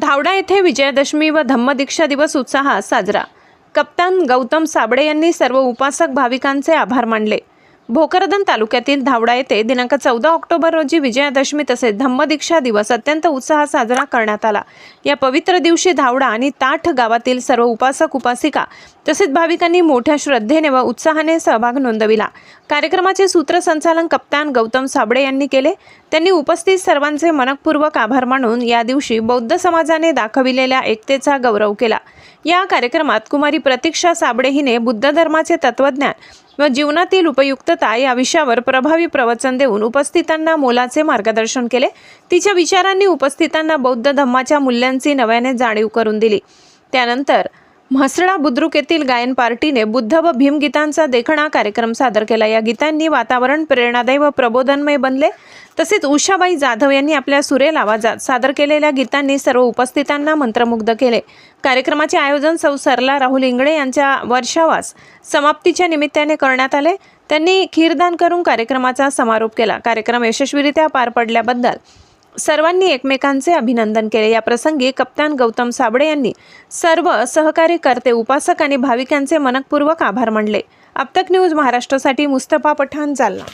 धावडा येथे विजयादशमी व धम्मदीक्षा दिवस उत्साहात साजरा. कप्तान गौतम साबळे यांनी सर्व उपासक भाविकांचे आभार मानले. भोकरदन तालुक्यातील धावडा येथे दिनांक चौदा ऑक्टोबर रोजी विजयादशमी तसेच धम्मदीक्षा दिवस अत्यंत उत्साहात साजरा करण्यात आला. या पवित्र दिवशी धावडा आणि ताठ गावातील सर्व उपासक उपासिका तसेच भाविकांनी मोठ्या श्रद्धेने व उत्साहाने सहभाग नोंदविला. कार्यक्रमाचे सूत्रसंचालन कप्तान गौतम साबळे यांनी केले. त्यांनी उपस्थित सर्वांचे मनपूर्वक आभार मानून या दिवशी बौद्ध समाजाने दाखविलेल्या एकतेचा गौरव केला. या कार्यक्रमात कुमारी प्रतीक्षा साबळे हिने बुद्ध धर्माचे तत्वज्ञान व जीवनातील उपयुक्तता या विषयावर प्रभावी प्रवचन देऊन उपस्थितांना मोलाचे मार्गदर्शन केले. तिच्या विचारांनी उपस्थितांना बौद्ध धम्माच्या मूल्यांची नव्याने जाणीव करून दिली. त्यानंतर म्हसळा बुद्रुक येथील गायन पार्टीने बुद्ध व भीमगीतांचा देखणा कार्यक्रम सादर केला. या गीतांनी वातावरण प्रेरणादायी व प्रबोधनमय बनले. तसेच उषाबाई जाधव यांनी आपल्या सुरेल आवाजात सादर केलेल्या गीतांनी सर्व उपस्थितांना मंत्रमुग्ध केले. कार्यक्रमाचे आयोजन सौ सरला राहुल इंगळे यांच्या वर्षावास समाप्तीच्या निमित्ताने करण्यात आले. त्यांनी खीरदान करून कार्यक्रमाचा समारोप केला. कार्यक्रम यशस्वीरित्या पार पडल्याबद्दल सर्वांनी एकमेकांचे अभिनंदन केले. या प्रसंगी कप्तान गौतम साबळे यांनी सर्व सहकारी करते उपासक आणि भाविकांचे मनपूर्वक आभार मानले. अबतक न्यूज महाराष्ट्रासाठी मुस्तफा पठाण जालना.